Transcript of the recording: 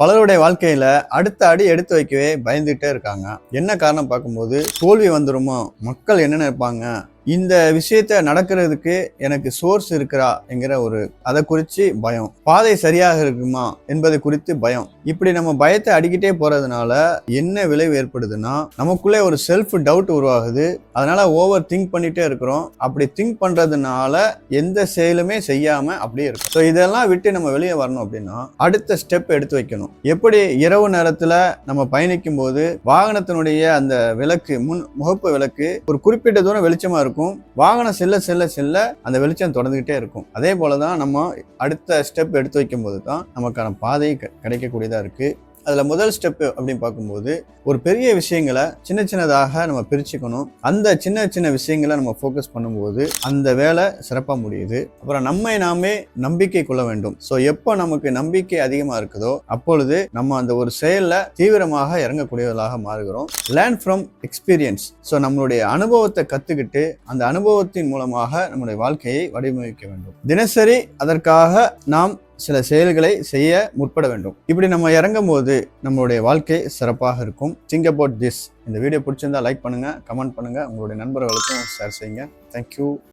பலருடைய வாழ்க்கையில அடுத்த அடி எடுத்து வைக்கவே பயந்துகிட்டே இருக்காங்க. என்ன காரணம் பார்க்கும்போது தோல்வி வந்துருமோ மக்கள் என்ன நினைப்பாங்க? இந்த விஷயத்த நடக்கிறதுக்கு எனக்கு சோர்ஸ் இருக்கிறா என்கிற ஒரு அதை குறித்து பயம். பாதை சரியாக இருக்குமா என்பதை குறித்து பயம். இப்படி நம்ம பயத்தை அடிக்கிட்டே போறதுனால என்ன விளைவு ஏற்படுதுன்னா நமக்குள்ளே ஒரு செல்ஃப் டவுட் உருவாகுது. அதனால ஓவர் திங்க் பண்ணிட்டே இருக்கிறோம். அப்படி திங்க் பண்றதுனால எந்த செயலுமே செய்யாம அப்படியே இருக்கும். ஸோ இதெல்லாம் விட்டு நம்ம வெளியே வரணும் அப்படின்னா அடுத்த ஸ்டெப் எடுத்து வைக்கணும். எப்படி இரவு நேரத்துல நம்ம பயணிக்கும் போது வாகனத்தினுடைய அந்த விளக்கு முன் முகப்பு விளக்கு ஒரு குறிப்பிட்ட தூரம் வெளிச்சமா இருக்கும் வாகனம் செல்ல செல்ல செல்ல அந்த வெளிச்சம் தொடர்ந்துகிட்டே இருக்கும். அதே போல தான் நம்ம அடுத்த ஸ்டெப் எடுத்து வைக்கும் போது தான் நமக்கான பாதை க- இருக்குது அதில் முதல் ஸ்டெப்பு அப்படின்னு பார்க்கும்போது ஒரு பெரிய விஷயங்களை சின்ன சின்னதாக நம்ம பிரிச்சுக்கணும். அந்த சின்ன சின்ன விஷயங்களை நம்ம ஃபோக்கஸ் பண்ணும்போது அந்த வேலை சிறப்பாக முடியுது. அப்புறம் நம்மை நாமே நம்பிக்கை கொள்ள வேண்டும். ஸோ எப்போ நமக்கு நம்பிக்கை அதிகமாக இருக்குதோ அப்பொழுது நம்ம அந்த ஒரு செயலில் தீவிரமாக இறங்கக்கூடியவர்களாக மாறுகிறோம். லேர்ன் ஃப்ரம் எக்ஸ்பீரியன்ஸ் ஸோ நம்மளுடைய அனுபவத்தை கற்றுக்கிட்டு அந்த அனுபவத்தின் மூலமாக நம்முடைய வாழ்க்கையை வடிவமைக்க வேண்டும். தினசரி அதற்காக நாம் சில செயல்களை செய்ய முற்பட வேண்டும். இப்படி நம்ம இறங்கும் போது நம்மளுடைய வாழ்க்கை சிறப்பாக இருக்கும். திங்க் அபவுட் திஸ் இந்த வீடியோ பிடிச்சிருந்தா லைக் பண்ணுங்க கமெண்ட் பண்ணுங்க. உங்களுடைய நண்பர்களுக்கும் ஷேர் செய்யுங்க. தேங்க்யூ